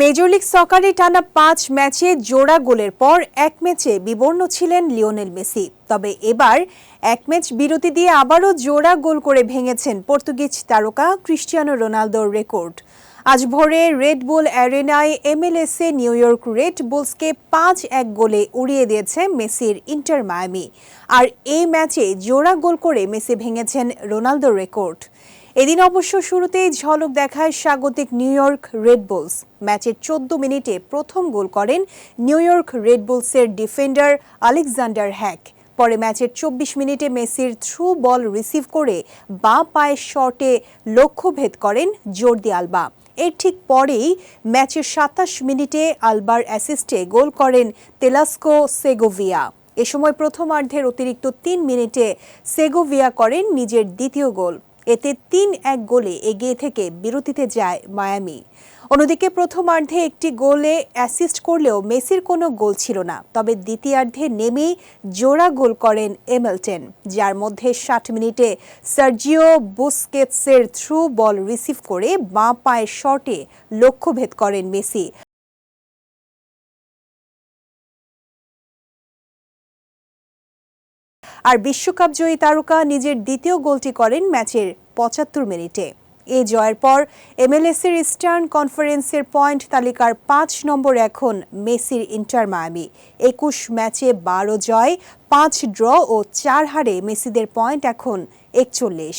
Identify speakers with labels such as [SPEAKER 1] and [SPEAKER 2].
[SPEAKER 1] Major league সকারে টানা পাঁচ ম্যাচে জোড়া গোলের পর এক ম্যাচে বিবর্ণ ছিলেন লিওনেল মেসি। তবে এবার এক ম্যাচ বিরতি দিয়ে আবারও জোড়া গোল করে ভেঙেছেন পর্তুগিজ তারকা ক্রিস্টিয়ানো রোনালদোর রেকর্ড। আজ ভোরে রেড বুল অ্যারেনায় এমএলএসে নিউ ইয়র্ক রেড বুলসকে পাঁচ এক গোলে উড়িয়ে দিয়েছে মেসির ইন্টার মায়ামি। আর এই ম্যাচে জোড়া গোল করে মেসি ভেঙেছেন রোনালদোর রেকর্ড। এদিন অবশ্য শুরুতেই ঝলক দেখায় স্বাগতিক নিউ ইয়র্ক রেড বুলস। ম্যাচের চোদ্দ মিনিটে প্রথম গোল করেন নিউ ইয়র্ক রেড বুলসের ডিফেন্ডার আলেকজান্ডার হ্যাক। পরে ম্যাচের চব্বিশ মিনিটে মেসির থ্রু বল রিসিভ করে বাঁ পায়ের শটে লক্ষ্যভেদ করেন জর্দি আলবা। এর ঠিক পরেই ম্যাচের সাতাশ মিনিটে আলবার অ্যাসিস্টে গোল করেন তেলাস্কো সেগোভিয়া। এ সময় প্রথমার্ধের অতিরিক্ত তিন মিনিটে সেগোভিয়া করেন নিজের দ্বিতীয় গোল। এতে তিন এক গোলে এগিয়ে থেকে বিরতিতে যায় মায়ামি। অন্যদিকে প্রথমার্ধে একটি গোলে অ্যাসিস্ট করলেও মেসির কোনো গোল ছিল না। তবে দ্বিতীয়ার্ধে নেমেই জোড়া গোল করেন এমেলটেন, যার মধ্যে ষাট মিনিটে সার্জিও বুসকেটসের থ্রু বল রিসিভ করে বাঁ পায়ের শটে লক্ষ্যভেদ করেন মেসি। আর বিশ্বকাপ জয়ী তারকা নিজের দ্বিতীয় গোলটি করেন ম্যাচের পঁচাত্তর মিনিটে। এই জয়ের পর এমএলএসের ইস্টার্ন কনফারেন্সের পয়েন্ট তালিকার পাঁচ নম্বর এখন মেসির ইন্টার মায়ামি। একুশ ম্যাচে বারো জয়, পাঁচ ড্র ও চার হারে মেসিদের পয়েন্ট এখন একচল্লিশ।